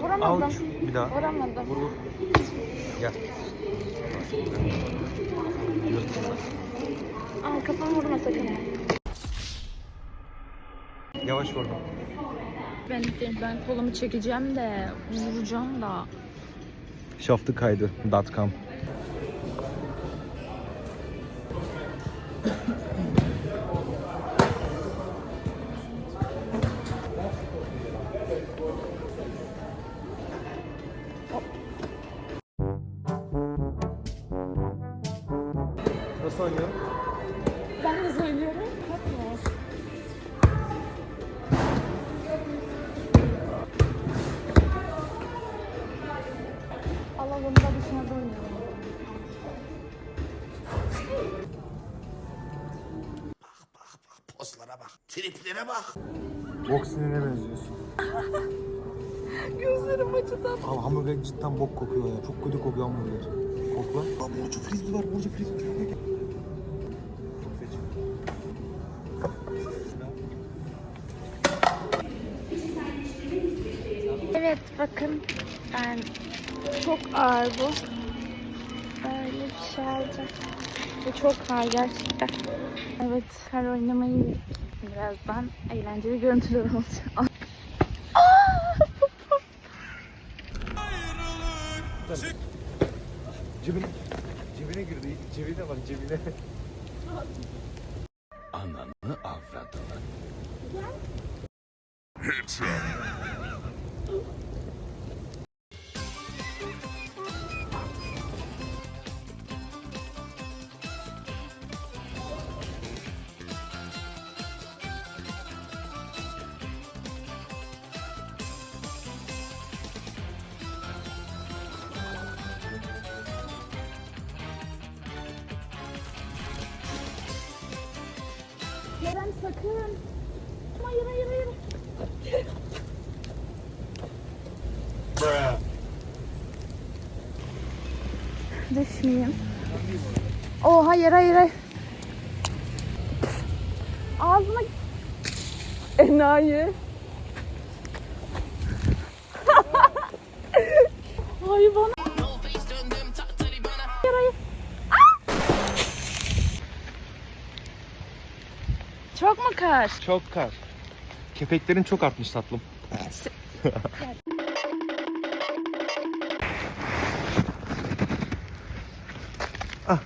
Vuramadım. Avuç. Bir daha. Vuramadım. Vur vur. Gel. Aa kafamı vurma sakın. Yavaş vur. Ben, ben kolumu çekeceğim de vuracağım da. Şaftı kaydı. .com. Nasıl oynuyor? Ben de söylüyorum. Allah bunu da dışına duymuyorum. Pozlara bak, triplere bak. Bok sinirine benziyorsun. Gözlerim acıdı. Abi hamburger cidden bok kokuyor ya. Çok kötü kokuyor hamburger. Kokla. Aa borcu frizli var, borcu frizli. Evet bakın ben çok ağır bu. Böyle bir şey alacağım. Bu çok ağır gerçekten. Evet her oynamayı birazdan eğlenceli görüntüler olacak. Cebine, cebine girdi. Cebine bak cebine. Ananı avradını. Kerem sakın. Hayır hayır hayır. Düşmeyeyim. Oh hayır hayır hayır. Ağzına... Enayi. Hayvan. Çok mu kar? Çok kar. Kepeklerin çok artmış tatlım. ah.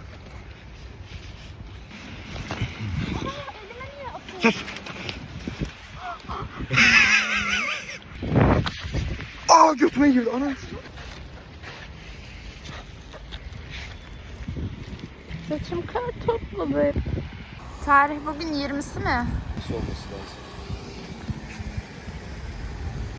Aa götüme girdi ana. Saçım kar topladı. Tarih bugün 20'si mi? Olması lazım?